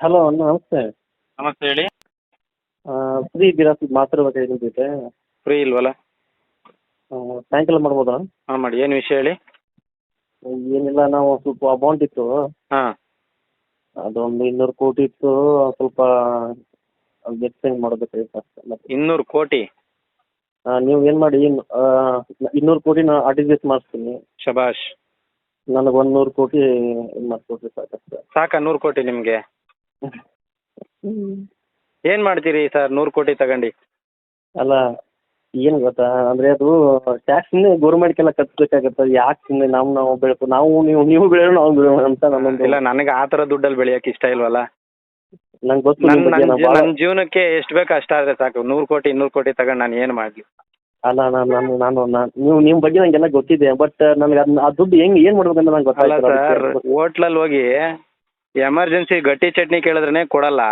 Hello ನಮಸ್ತೆ. ನಮಸ್ತೆ ಹೇಳಿ. ಫ್ರೀ ಇದ್ದೀರಾ? ಸ್ವಲ್ಪ ನಿಮ್ಮ ಜೊತೆ. ಫ್ರೀ ಇಲ್ವಲ್ಲ? ಆ, ಸಾಯಂಕಾಲ ಮಾಡ್ಬೋದಾ? ಹಾಂ ಮಾಡಿ. ಏನು ವಿಷಯ ಹೇಳಿ? ಏನಿಲ್ಲ ನಾವು ಸ್ವಲ್ಪ ಅಮೌಂಟ್ ಇತ್ತು. ಹಾಂ. ಅದೊಂದು ಇನ್ನೂರು ಕೋಟಿ ಇತ್ತು. ಸ್ವಲ್ಪ ಅದು ಎಕ್ಸ್ಚೇಂಜ್ ಮಾಡಬೇಕಾಗಿತ್ತು ಅಷ್ಟೇ ಮತ್ತೆ. ಇನ್ನೂರು ಕೋಟಿ? ಆ, ನೀವು ಏನು ಮಾಡಿ? ಇನ್ನೂರು ಕೋಟಿ ನಾನು ಆರ್ ಟಿ ಜಿ ಎಸ್ ಮಾಡಿಸ್ತೀನಿ. ಶಬಾಷ್. ನನಗೆ ಒಂದು ನೂರು ಕೋಟಿ ಇದು ಮಾಡಿಕೊಡ್ರಿ ಸಾಕಷ್ಟೇ. ಸಾಕಾ ನೂರು ಕೋಟಿ ನಿಮಗೆ? ಏನು ಮಾಡ್ತೀರಿ ಸರ್ ನೂರು ಕೋಟಿ ತಗೊಂಡು? ಅಲ್ಲ ಏನು ಗೊತ್ತಾ? ಅಂದರೆ ಅದು ಟ್ಯಾಕ್ಸ್ ಗೌರ್ಮೆಂಟ್ಗೆಲ್ಲ ಕಟ್ಬೇಕಾಗತ್ತೆ. ಯಾಕೆ ಸುಮ್ಮನೆ ನಾವು ನಾವು ಬೆಳಕು ನಾವು ನೀವು ನೀವು ಬೆಳೆಯೋಣ ನಾವು ಬೆಳೆಯೋಣ ಅಂತ ಇಲ್ಲ ನನಗೆ ಆ ಥರ ದುಡ್ಡಲ್ಲಿ ಬೆಳೆಯೋಕೆ ಇಷ್ಟ ಇಲ್ವಲ್ಲ? ನಂಗೆ ಗೊತ್ತು ನನ್ನ ನಿಮ್ಮ ಬಗ್ಗೆ ನನ್ನ ನಾನು ಭಾಳ ನನ್ನ ಜೀವನಕ್ಕೆ ಎಷ್ಟು ಬೇಕು ಅಷ್ಟು ಅಷ್ಟಾದರೆ ಸಾಕು. ನೂರು ಕೋಟಿ ಇನ್ನೂರು ಕೋಟಿ ತಗೊಂಡು ನಾನು ಏನು ಮಾಡಲಿ? ಅಲ್ಲ ನಾನು ನಾನು ನಾನು ನಾನು ನೀವು ನಿಮ್ಮ ಬಗ್ಗೆ ನನಗೆಲ್ಲ ಗೊತ್ತಿದೆ. ಬಟ್ ನನಗೆ ಅದನ್ನ ಆ ದುಡ್ಡು ಹೆಂಗೆ ಏನು ಮಾಡ್ಬೇಕಂತ ನಂಗೆ ಅಲ್ಲ ಸರ್ ಗೊತ್ತಾಯ್ತು ಹೋಟ್ಲಲ್ಲಿ ಹೋಗಿ ಎಮರ್ಜೆನ್ಸಿ ಗಟ್ಟಿ ಚಟ್ನಿ ಕೇಳಿದ್ರೆ ಕೊಡಲ್ಲ.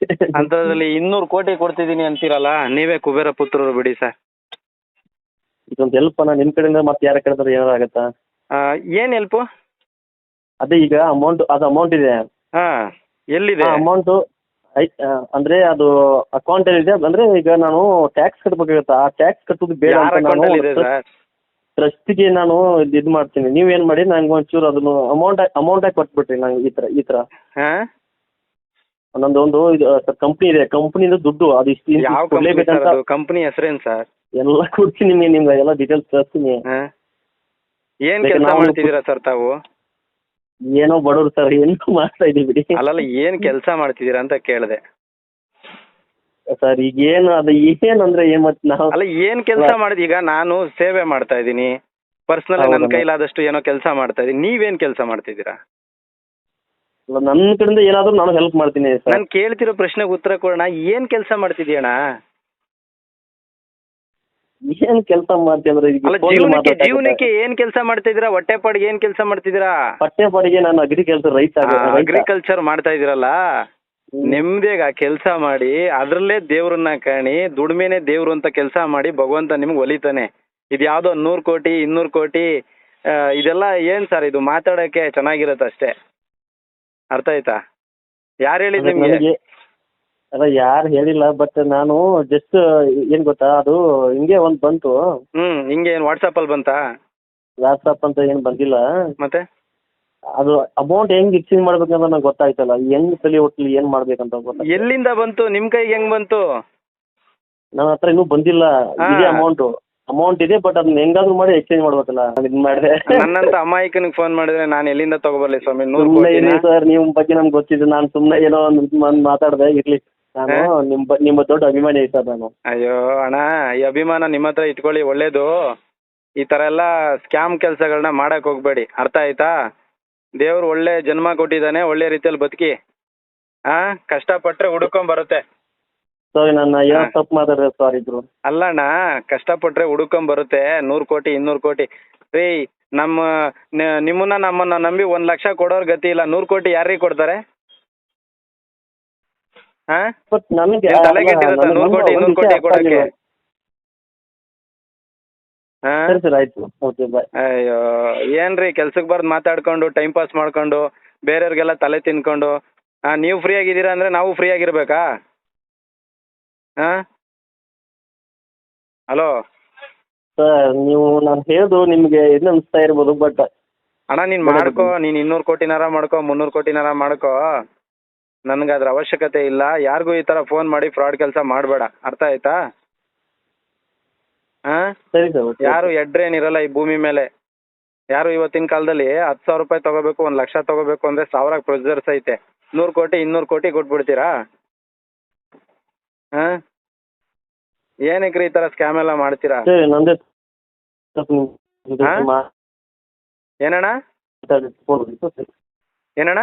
ಅಂತದ್ರಲ್ಲಿ ಇನ್ನೂರು ಕೋಟಿ ಕೊಡ್ತಿದ್ದೀನಿ ಅಂತೀರಲ್ಲ ನೀವೇ ಕುಬೇರ ಪುತ್ರರು ಬಿಡಿ ಸರ್. ಇದೊಂದು ಹೆಲ್ಪ್ ಅಣ್ಣ ನಿಮ್ಮ ಕಡೆಯಿಂದ ಮತ್ತೆ ಯಾರ ಕೇಳಿದ್ರೆ ಏನಾರು ಆಗತ್ತಾ? ಏನ್ ಹೆಲ್ಪು ಅದೇ ಈಗ ಅಮೌಂಟ್ ಅದು ಅಮೌಂಟ್ ಇದೆ. ಹಾಂ ಎಲ್ಲಿದೆ? ಅಮೌಂಟ್ ಅಂದ್ರೆ ಅದು ಅಕೌಂಟ್ ಇದೆ ಅಂದ್ರೆ ಈಗ ನಾನು ಟ್ಯಾಕ್ಸ್ ಕಟ್ಟಬೇಕಾಗತ್ತೆ ಆ ಟ್ಯಾಕ್ಸ್ ಕಟ್ಟೋದು ಬೇಡ ಅಂತ ನಾನು ಸರ್ ಟ್ರಸ್ಟಿಗೆ ನಾನು ಇದು ಮಾಡ್ತೀನಿ. ನೀವೇನು ಮಾಡಿ ನಂಗೆ ಒಂಚೂರು ಅದನ್ನು ಅಮೌಂಟ್ ಅಮೌಂಟಾಗಿ ಕೊಟ್ಬಿಟ್ರಿ ನಂಗೆ ಈ ತರ ಈ ತರ. ಹಾಂ? ನಂದು ಒಂದು ಇದು ಕಂಪ್ನಿ ಇದೆ. ಕಂಪ್ನಿದು ದುಡ್ಡು ಅದು ಇಷ್ಟು ಯಾವ ಕಂಪ್ನಿ ಸರ್ ಅದು? ಕಂಪ್ನಿ ಹೆಸರೇನು ಸರ್? ಎಲ್ಲ ಕೊಡ್ತೀನಿ ನಿಮಗೆ ನಿಮ್ಗೆ ಎಲ್ಲ ಡೀಟೇಲ್ಸ್ ಕಳಿಸ್ತೀನಿ ಹಾಂ? ಏನು ಬೇಕಾದ್ರೆ ಕೆಲಸ ಮಾಡ್ತಿದ್ದೀರಾ ಸರ್ ತಾವು? ಏನೋ ಬಡವ್ರು ಸರ್ ಏನೋ ಮಾಡ್ತಾ ಇದೀವಿ. ಬಿಡಿ ಅಲ್ಲಲ್ಲ ಏನು ಕೆಲಸ ಮಾಡ್ತಿದ್ದೀರಾ ಅಂತ ಕೇಳಿದೆ. ಸರ್ ಈಗ ಏನು ಅದು ಏನು ಅಂದ್ರೆ ಏನ್ ಮತ್ತೆ ನಾವು ಅಲ್ಲ ಏನು ಕೆಲಸ ಮಾಡಿದ? ಈಗ ನಾನು ಸೇವೆ ಮಾಡ್ತಾ ಇದ್ದೀನಿ. ಪರ್ಸನಲ್ ನನ್ನ. ಕೈಲಾದಷ್ಟು ಏನೋ ಕೆಲಸ ಮಾಡ್ತಾ ಇದ್ದೀನಿ. ನೀವೇನ್ ಕೆಲಸ ಮಾಡ್ತಿದ್ದೀರಾ? ನನ್ನ ಕಡೆಯಿಂದ ಏನಾದರೂ ನಾನು ಹೆಲ್ಪ್ ಮಾಡ್ತೀನಿ ಸರ್. ನಾನು ಕೇಳ್ತಿರೋ ಪ್ರಶ್ನೆಗೆ ಉತ್ತರ ಕೊಡೋಣ. ಏನು ಕೆಲಸ ಮಾಡ್ತಿದ್ದೀಯಣ್ಣ? ಏನ್ ಕೆಲಸ ಮಾಡ್ತೀವಿ ಅಂದ್ರೆ ಈಗ ಅಲ್ಲ phone ಜೀವನಕ್ಕೆ ಏನ್ ಜೀವನಕ್ಕೆ ಏನು ಕೆಲಸ ಮಾಡ್ತಿದ್ದೀರಾ? ಹೊಟ್ಟೆ ಪಾಡಿಗೆ ಏನ್ ಕೆಲಸ ಮಾಡ್ತಿದ್ದೀರಾ? ಪಟ್ಟೆ ಪಾಡಿಗೆ ನಾನು ಅಗ್ರಿಕಲ್ಚರ್ ರೈತ ರೈತ. ಅಗ್ರಿಕಲ್ಚರ್ ಮಾಡ್ತಾ ಇದ್ದೀರಲ್ಲ? ನೆಮ್ಮದಿಯಾಗಿ ಆ ಕೆಲಸ ಮಾಡಿ ಅದರಲ್ಲೇ ದೇವ್ರನ್ನ ಕಾಣಿ ದುಡಿಮೆನೆ ದೇವ್ರು ಅಂತ ಕೆಲಸ ಮಾಡಿ ಭಗವಂತ ನಿಮ್ಗೆ ಒಲಿತಾನೆ. ಇದು ಯಾವುದೋ ನೂರು ಕೋಟಿ ಇನ್ನೂರು ಕೋಟಿ ಆ, ಇದೆಲ್ಲ ಏನು ಸರ್ ಇದು ಮಾತಾಡಕ್ಕೆ ಚೆನ್ನಾಗಿರತ್ತೆ ಅಷ್ಟೇ? ಅರ್ಥ ಆಯ್ತಾ? ಯಾರು ಹೇಳಿದ್ ನಿಮ್ಗೆ? ನನಗೆ ಅಲ್ಲ ಯಾರು ಹೇಳಿಲ್ಲ ಬಟ್ ನಾನು ಜಸ್ಟ್ ಏನ್ ಗೊತ್ತಾ ಅದು ಹಿಂಗೆ ಒಂದ್ ಬಂತು. ಹ್ಮ್ ಹಿಂಗೆ ಏನು ವಾಟ್ಸಪ್ಪಲ್ಲಿ ಬಂತಾ? ವಾಟ್ಸಪ್ ಅಂತ ಏನ್ ಬಂದಿಲ್ಲ. ಮತ್ತೆ? ಅದು ಅಮೌಂಟ್ ಹೆಂಗ್ ಎಕ್ಸ್ಚೇಂಜ್ ಮಾಡ್ಬೇಕಂತ ನಂಗೆ ಗೊತ್ತಾಯ್ತಲ್ಲ. ಹೆಂಗ್ ತಲೆ ಒಟ್ಲಿ ಏನ್ ಮಾಡ್ಬೇಕಂತ ಗೊತ್ತಾಯ್ತು ಎಲ್ಲಿಂದ ಬಂತು? ನಿಮ್ಮ ಕೈಗೆ ಹೆಂಗ್ ಬಂತು? ನನ್ನ ಹತ್ರ ಇನ್ನೂ ಬಂದಿಲ್ಲ. ಹಾ. ಇದೆ ಅಮೌಂಟ್ ಅಮೌಂಟ್ ಇದೆ ಬಟ್ ಅದನ್ನ ಹೆಂಗಾದ್ರೂ ಮಾಡಿ ಎಕ್ಸ್ಚೇಂಜ್ ಮಾಡ್ಬೇಕಲ್ಲ. ನಾನು ಇದ್ ಮಾಡಿದೆ. ನನ್ನಂತ ಅಮಾಯಕನಿಗೆ ಫೋನ್ ಮಾಡಿದ್ರೆ ನಾನು ಎಲ್ಲಿಂದ ತಗೋಬರ್ಲಿ ಸ್ವಾಮಿ? ನೂರು ಸುಮ್ಮನೆ ಕೋಟಿನ ಸರ್ ನಿಮ್ ಬಗ್ಗೆ ನಮ್ಗೆ ಗೊತ್ತಿದೆ. ನಾನು ಸುಮ್ಮನೆ ಏನೋ ಒಂದು ಮಾತಾಡ್ದೆ ಇರ್ಲಿ. ನಾನು? ನಿಮ್ ಬ- ನಿಮ್ಮ ದೊಡ್ಡ ಅಭಿಮಾನಿ ಸರ್ ನಾನು. ಅಯ್ಯೋ ಅಣ್ಣ ಈ ಅಭಿಮಾನ ನಿಮ್ಮ ಹತ್ರ ಇಟ್ಕೊಳ್ಳಿ ಒಳ್ಳೇದು. ಈ ತರ ಎಲ್ಲ ಸ್ಕ್ಯಾಮ್ ಕೆಲಸಗಳನ್ನ ಮಾಡಕ್ ಹೋಗ್ಬೇಡಿ. ಅರ್ಥ ಆಯ್ತಾ? ದೇವ್ರು ಒಳ್ಳೆ ಜನ್ಮ ಕೊಟ್ಟಿದ್ದಾನೆ ಒಳ್ಳೆ ರೀತಿಯಲ್ಲಿ ಬದುಕಿ ಹಾ ಕಷ್ಟಪಟ್ರೆ ಹುಡುಕೊಂಡ್ ಬರುತ್ತೆ. ಸಾರಿ ನನ್ನ ಏನೋ ತಪ್ಪು ಮಾತಾಡಿದ್ರೆ ಸಾರಿ ಇದ್ರು ಅಲ್ಲಣ್ಣ ಕಷ್ಟಪಟ್ರೆ ಹುಡುಕೊಂಡ್ ಬರುತ್ತೆ ನೂರ್ ಕೋಟಿ ಇನ್ನೂರ್ ಕೋಟಿ. ರೀ ನಮ್ಮ ನ- ನಿಮ್ಮನ್ನ ನಮ್ಮನ್ನ ನಂಬಿ ಒಂದ್ ಲಕ್ಷ ಕೊಡೋರ್ ಗತಿ ಇಲ್ಲ ನೂರ್ ಕೋಟಿ ಯಾರಿಗೆ ಕೊಡ್ತಾರೆ? ಹಾ? ಬಟ್ ನನಗೆ ನೂರು ಕೋಟಿ ಇನ್ನೂರ್ ಕೋಟಿ ಕೊಡಕ್ಕೆ. ಹಾ? ಸರಿ ಸರ್ ಆಯ್ತು. ಓಕೆ ಬಾಯ್ ಅಯ್ಯೋ ಏನ್ರಿ ಕೆಲ್ಸಕ್ ಬರ್ದು ಮಾತಾಡ್ಕೊಂಡು ಟೈಮ್ ಪಾಸ್ ಮಾಡ್ಕೊಂಡು ಬೇರೆಯವ್ರಿಗೆಲ್ಲ ತಲೆ ತಿನ್ಕೊಂಡು ಹಾ ನೀವು ಫ್ರೀ ಆಗಿದ್ದೀರಾ ಅಂದ್ರೆ ನಾವು ಫ್ರೀ ಆಗಿರ್ಬೇಕಾ? ಹಾ? ಹಲೋ ಸರ್ ನೀವು ನಾನು ಹೇಳೋದು ನಿಮಗೆ ಇದು ಅನಿಸ್ತಾ ಇರ್ಬೋದು ಬಟ್ ಅಣ್ಣ ನೀನ್ ಮಾಡ್ಕೋ ನೀನ್ ನೀನು ಇನ್ನೂರು ಕೋಟಿನಾರ ಮಾಡ್ಕೋ ಮುನ್ನೂರು ಕೋಟಿನಾರ ಮಾಡ್ಕೋ. ನನಗೆ ಅದ್ರ ಅವಶ್ಯಕತೆ ಇಲ್ಲ. ಯಾರಿಗೂ ಈ ತರ ಫೋನ್ ಮಾಡಿ ಫ್ರಾಡ್ ಕೆಲಸ ಮಾಡಬೇಡ. ಅರ್ಥ ಆಯ್ತಾ? ಹಾಂ? ಸರಿ ಸರ್ ಓಕೆ ಯಾರು ಎಡ್ರೇನಿರಲ್ಲ ಈ ಭೂಮಿ ಮೇಲೆ. ಯಾರು ಇವತ್ತಿನ ಕಾಲದಲ್ಲಿ ಹತ್ತು ಸಾವಿರ ರೂಪಾಯಿ ತಗೋಬೇಕು ಒಂದು ಲಕ್ಷ ತಗೋಬೇಕು ಅಂದ್ರೆ ಸಾವಿರ ಪ್ರೊಸೀಜರ್ಸ್ ಐತೆ. ನೂರು ಕೋಟಿ ಇನ್ನೂರು ಕೋಟಿ ಕೊಟ್ಬಿಡ್ತೀರಾ? ಹಾಂ? ಏನಕ್ಕೆ ಈ ಥರ ಸ್ಕ್ಯಾಮ್ ಎಲ್ಲ ಮಾಡ್ತೀರಾ? ಸರಿ ನಂದೇ ಸ್ವಲ್ಪ ನಿಮ್ ಜೊತೆ ಹಾ? ಮಾತಾಡಿ ಏನಣ್ಣ? ಮಾಡಿದ್ದು. ಏನಣ್ಣ?